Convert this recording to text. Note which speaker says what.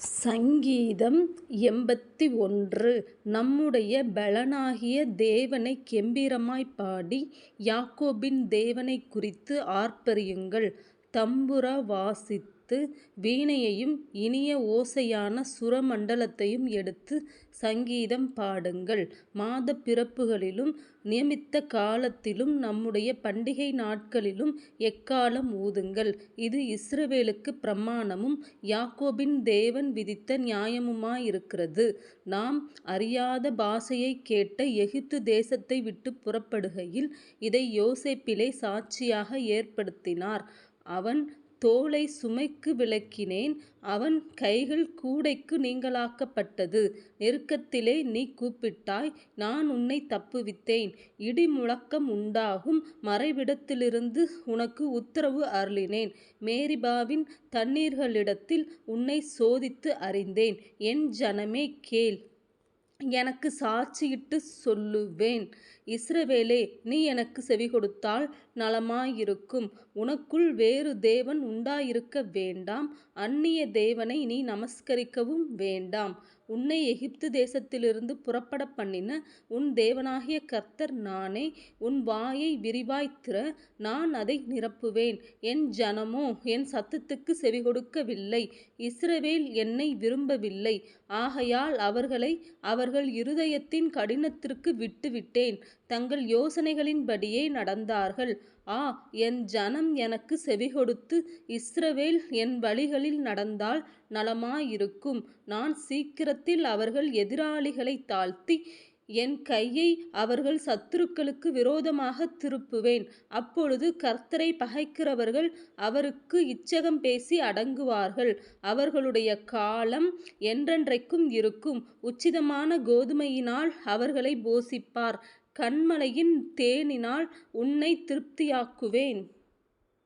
Speaker 1: சங்கீதம் எண்பத்தி ஒன்று நம்முடைய பலனாகிய தேவனை கெம்பீரமாய்ப் பாடி யாக்கோபின் தேவனைக் குறித்து ஆர்ப்பரியுங்கள். தம்புரா வாசித்து வீணையையும் இனிய ஓசையான சுரமண்டலத்தையும் எடுத்து சங்கீதம் பாடுங்கள். மாத பிறப்புகளிலும் நியமித்த காலத்திலும் நம்முடைய பண்டிகை நாட்களிலும் எக்காலம் ஊதுங்கள். இது இஸ்ரவேலுக்கு பிரமாணமும் யாக்கோபின் தேவன் விதித்த நியாயமுமாயிருக்கிறது. நாம் அறியாத பாஷையைக் கேட்ட எகிப்து தேசத்தை விட்டு புறப்படுகையில் இதை யோசேப்பிலே சாட்சியாக ஏற்படுத்தினார். அவன் தோளை சுமைக்கு விலக்கினேன் அவன் கைகள் கூடைக்கு நீங்கலாக்கப்பட்டது. நெருக்கத்திலே நீ கூப்பிட்டாய் நான் உன்னை தப்புவித்தேன். இடி முழக்கம் உண்டாகும் மறைவிடத்திலிருந்து உனக்கு உத்தரவு அருளினேன். மேரிபாவின் தண்ணீர்களிடத்தில் உன்னை சோதித்து அறிந்தேன். என் ஜனமே கேள். எனக்கு சாட்சியிட்டு சொல்லுவேன். இஸ்ரவேலே நீ எனக்கு செவி கொடுத்தால் நலமாயிருக்கும். உனக்குள் வேறு தேவன் உண்டாயிருக்க வேண்டாம் அந்நிய தேவனை நீ நமஸ்கரிக்கவும் வேண்டாம். உன்னை எகிப்து தேசத்திலிருந்து புறப்படப்பண்ணின உன் தேவனாகிய கர்த்தர் நானே. உன் வாயை விரிவாய்த்திர நான் அதை நிரப்புவேன். என் ஜனமோ என் சத்தத்துக்குச் செவிகொடுக்கவில்லை. இஸ்ரவேல் என்னை விரும்பவில்லை. ஆகையால் அவர்களை அவர்கள் இருதயத்தின் கடினத்திற்கு விட்டுவிட்டேன் தங்கள் யோசனைகளின்படியே நடந்தார்கள். ஆ என் ஜனம் எனக்கு செவிகொடுத்து இஸ்ரவேல் என் வழிகளில் நடந்தால் நலமாயிருக்கும். நான் சீக்கிரத்தில் அவர்கள் எதிராளிகளை தாழ்த்தி என் கையை அவர்கள் சத்துருக்களுக்கு விரோதமாக திருப்புவேன். அப்பொழுது கர்த்தரை பகைக்கிறவர்கள் அவருக்கு இச்சகம் பேசி அடங்குவார்கள். அவர்களுடைய காலம் என்றென்றைக்கும் இருக்கும். உச்சிதமான கோதுமையினால் அவர்களை போஷிப்பார். கண்மலையின் தேனினால் உன்னை திருப்தியாக்குவேன்.